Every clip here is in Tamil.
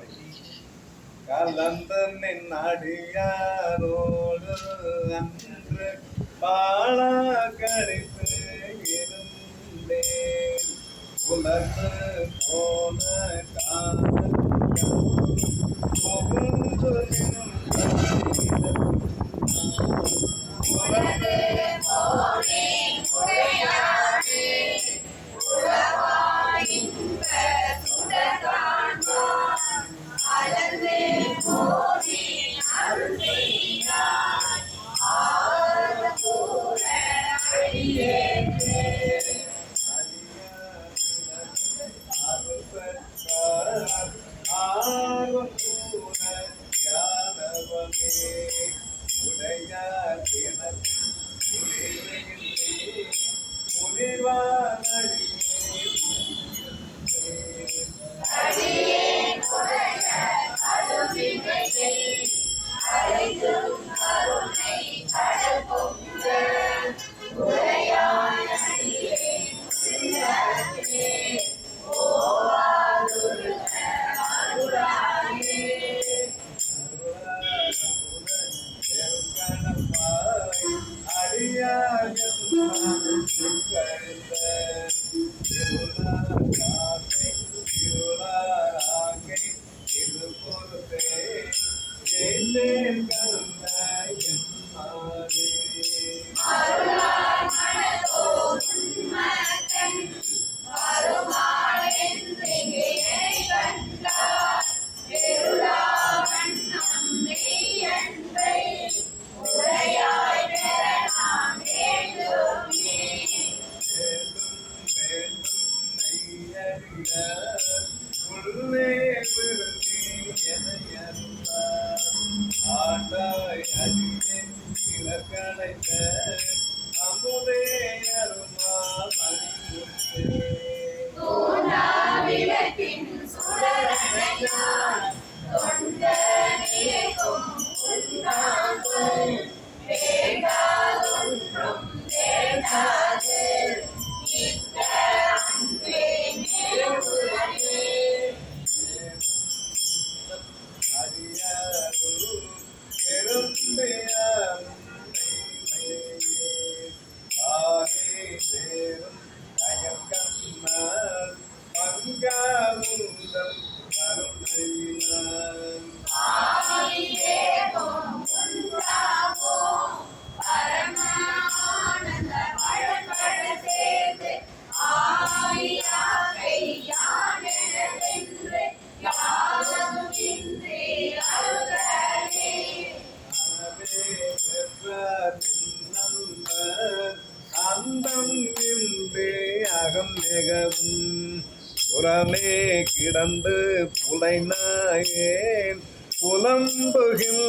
திருப்பெருந்துறையில் அருளி கலந்தன் அடியாரோடு அன்று பாழ கழித்து இருந்தேன் உலர்ந்து போன காலம் உலகம் மிகவும் புறமே கிடந்து புலைநாயேன் புலம்புகின்றேன்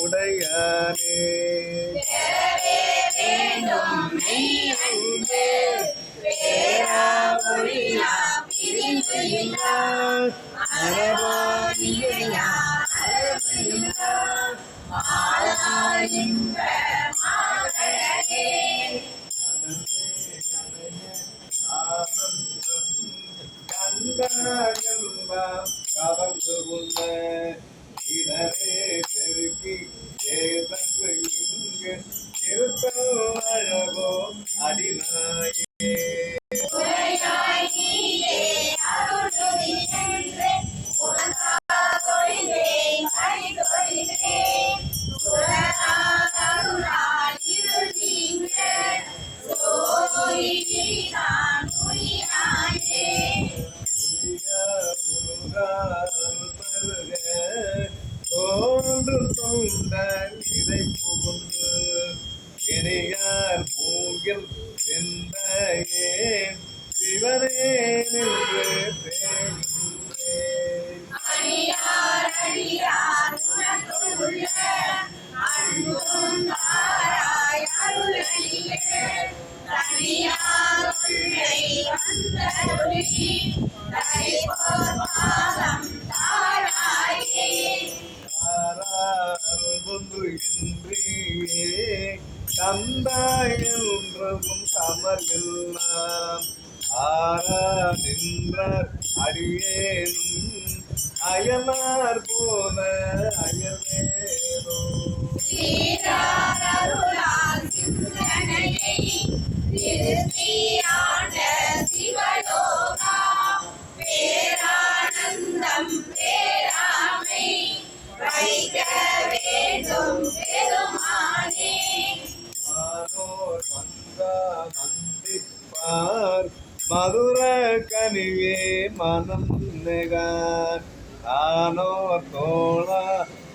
உடையானே. மாலா கவர்ந்துள்ள இடரே பெருக்கி தேசங்கு இங்கு திருத்தழகோ அடிநாயே. அன்பா என்றவும் தமர்கெல்லாம் ஆரா நின்றார் அடியேனும் அயலார் போல அயல்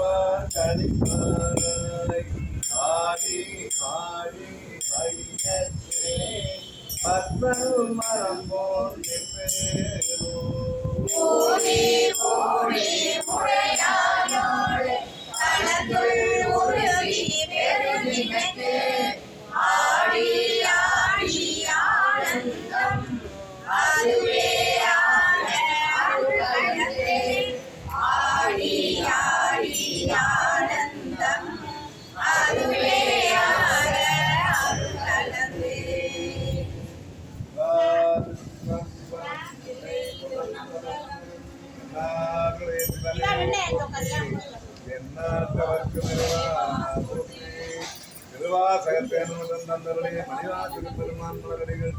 கழிப்பார் கழிப்பாய் ஆடி ஆடி பையச்சே பத்மனு மரம் போன்றோ திருவாசகத்தேனுடன் தந்தருடைய பெருமான் மலரடிகள்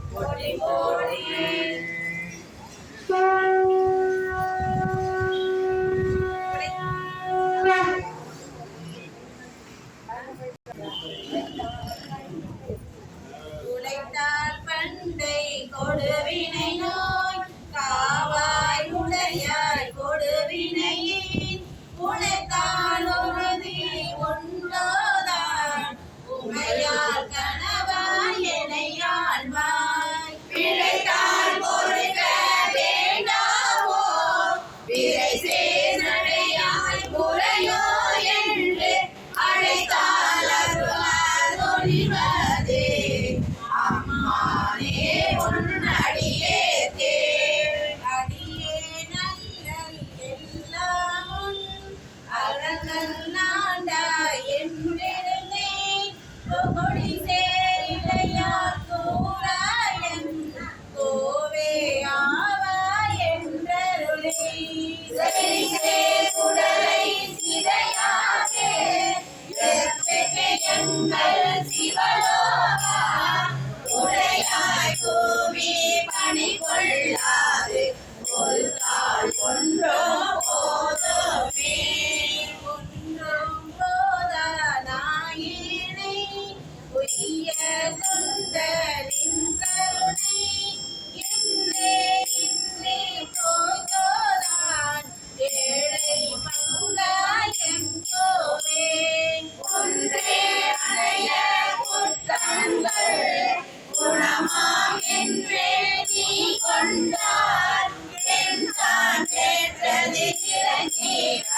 Yeah.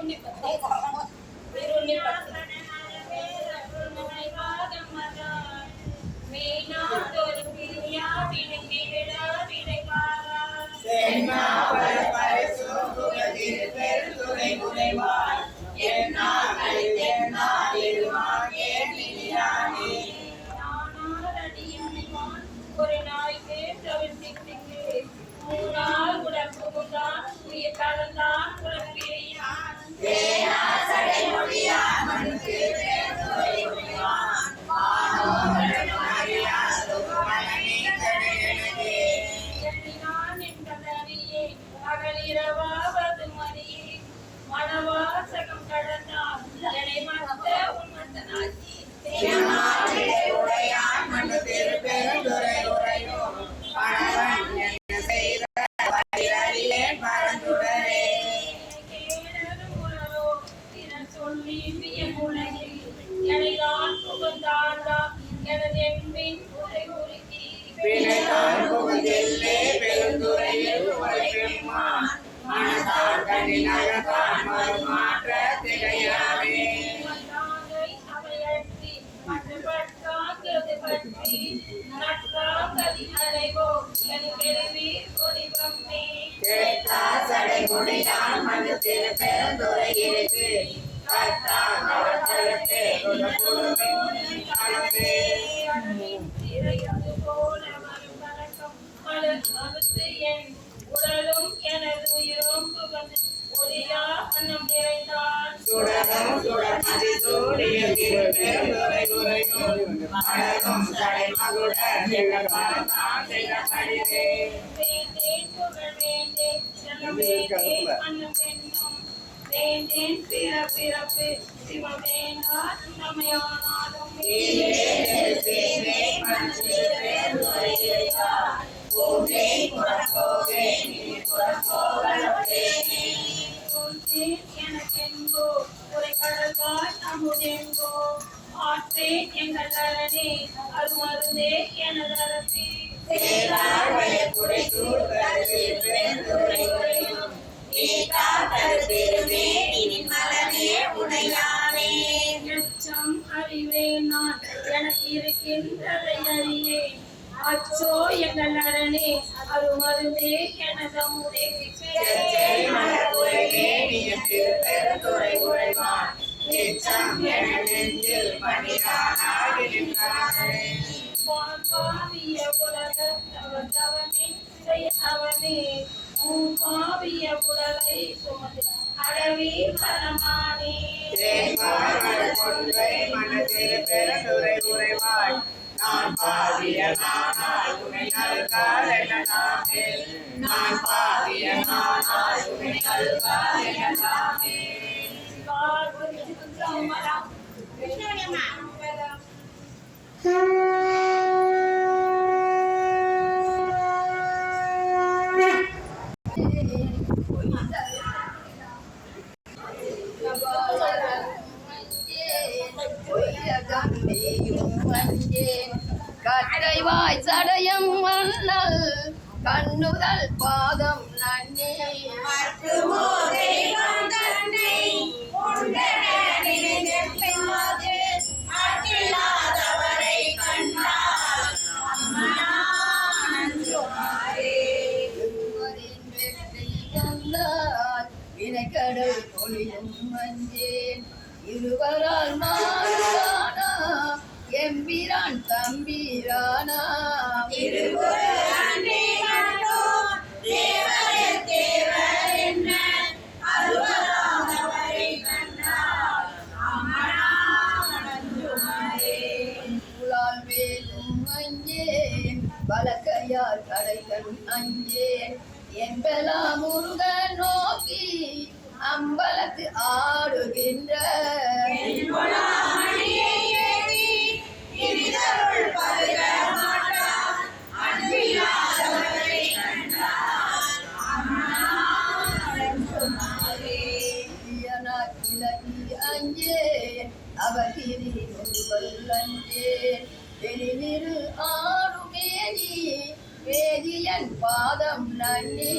兄弟们 உடலும் எனது உயிரும் புகழ்ந்து ஒளியா அன்னம் நிறைந்தான் வேண்டேன் புகழ் வேண்டேன் செல்லம் வேண்டேன் அன்னம் வேண்டும் வேண்டேன் பிற பிறப்பு சிவம் வேண்டாம் எனக்கெங்கோ ஒரு கடல்வாய் அமுதெங்கோ ஆற்றே எங்கள் அரணே அருமருந்தே எச்சம் அறிவேன் நான் எனக்கு இருக்கின்றதை அறியேன் அச்சோ எங்கள் அரணே அருமருந்தே எனதமுதே பாவிய உலகத்தவன் அவனே பாவிய உடலை சுமந்து அடவி மரமானே நான் பாடிய நானால் உன்னை நல்கால் என நாமே நான் பாடிய நானால் உன்னை நல்கால் என நாமே கட்டைவாய் சடயம் மன்னல் கண்ணுதல் பாதம் நன்னே. வினைக்கடல் பொழியும் மஞ்சேன் இருவரால் மாறும் எம்பிரான் தம்பிரானா? புலால் வேலும் அஞ்சேன் வழக்கையார் கடைகள் அஞ்சேன். என்பலா முருகன் நோக்கி அம்பலத்து ஆடுகின்ற அவகிரி வல்லஞ்சே வெளிவிரு ஆறுமேனி வேதியன் பாதம் நன்னே.